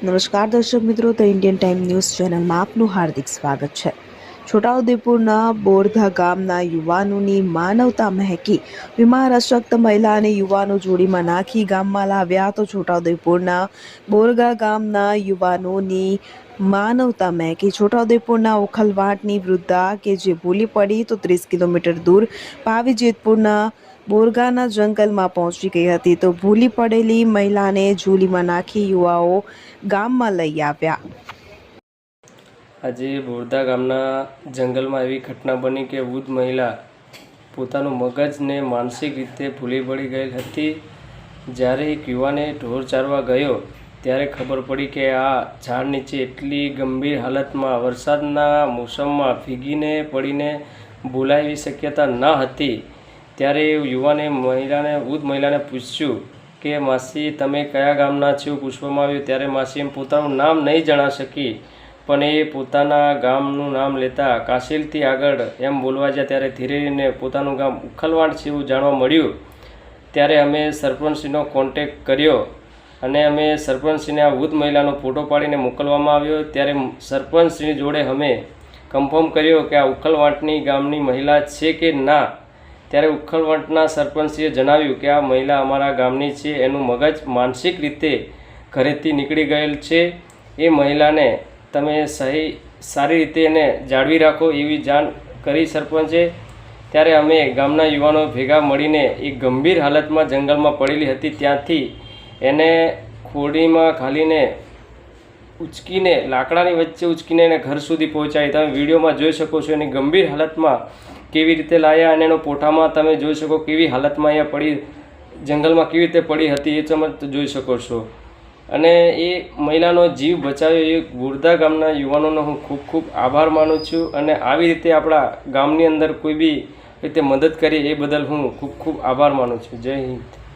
નમસ્કાર દર્શક મિત્રો ધ ઇન્ડિયન ટાઈમ ન્યૂઝ ચેનલમાં આપનું હાર્દિક સ્વાગત છે. છોટાઉદેપુરના બોરધા ગામના યુવાનોની માનવતા મહેકી. બીમાર, અશક્ત મહિલા અને યુવાનો જોડીમાં નાખી ગામમાં લાવ્યા તો છોટાઉદેપુરના બોરગા ગામના યુવાનોની માનવતા મહેકી. છોટાઉદેપુરના ઓખલવાટની વૃદ્ધા કે જે ભૂલી પડી તો ત્રીસ કિલોમીટર દૂર પાવી જેતપુરના બોરગાના જંગલમાં પહોંચી ગઈ હતી તો ભૂલી પડેલી મહિલાને ઝૂલીમાં નાખી યુવાઓ ગામમાં લઈ આવ્યા. આજે બોરદા ગામના જંગલમાં એવી ઘટના બની કે વૃદ્ધ મહિલા પોતાનું મગજને માનસિક રીતે ભૂલી પડી ગયેલ હતી. જ્યારે એક યુવાને ઢોર ચારવા ગયો, ત્યારે ખબર પડી કે આ ઝાડ નીચે એટલી ગંભીર હાલતમાં વરસાદના મોસમમાં ભીગીને પડીને બોલાય શક્યતા ન હતી. ત્યારે યુવાને મહિલાને, વૃદ્ધ મહિલાને પૂછ્યું કે, માસી, તમે કયા ગામના છો? પૂછવામાં આવ્યું. ત્યારે માસી એમ પોતાનું નામ નહીં જણા શકી. પણ એ પોતાના ગામનું નામ લેતા કાશીલથી આગળ એમ બોલવા જ્યાં ત્યારે ધીરે ધીરે પોતાનું ગામ ઉખલવાડ છે એવું જાણવા મળ્યું. ત્યારે અમે સરપંચશ્રીનો કોન્ટેક કર્યો અને અમે સરપંચશ્રીને આ વૃદ્ધ મહિલાનો ફોટો પાડીને મોકલવામાં આવ્યો. ત્યારે સરપંચશ્રી જોડે અમે કન્ફર્મ કર્યો કે આ ઉખલવાંટની ગામની મહિલા છે કે ના. ત્યારે ઉખલવાટના સરપંચશ્રીએ જણાવ્યું કે આ મહિલા અમારા ગામની છે, એનું મગજ માનસિક રીતે ઘરેથી નીકળી ગયેલ છે. એ મહિલાને તમે સહી, સારી રીતે એને જાળવી રાખો એવી જાણ કરી સરપંચે. ત્યારે અમે ગામના યુવાનો ભેગા મળીને એ ગંભીર હાલતમાં જંગલમાં પડેલી હતી. ત્યાંથી એને ખોડીમાં ઘાલીને ઉચકીને, લાકડાની વચ્ચે ઉચકીને એને ઘર સુધી પહોંચાડી. તમે વિડીયોમાં જોઈ શકો છો એની ગંભીર હાલતમાં કેવી રીતે લાયા અને એનો પોઠામાં તમે જોઈ શકો કેવી હાલતમાં અહીંયા પડી, જંગલમાં કેવી રીતે પડી હતી એ તમે જોઈ શકો છો. અને એ મહિલાનો જીવ બચાવ્યો એ ગુરદા ગામના યુવાનોનો હું ખૂબ ખૂબ આભાર માનું છું અને આવી રીતે આપણા ગામની અંદર કોઈ બી રીતે મદદ કરી એ બદલ હું ખૂબ ખૂબ આભાર માનું છું. જય હિન્દ.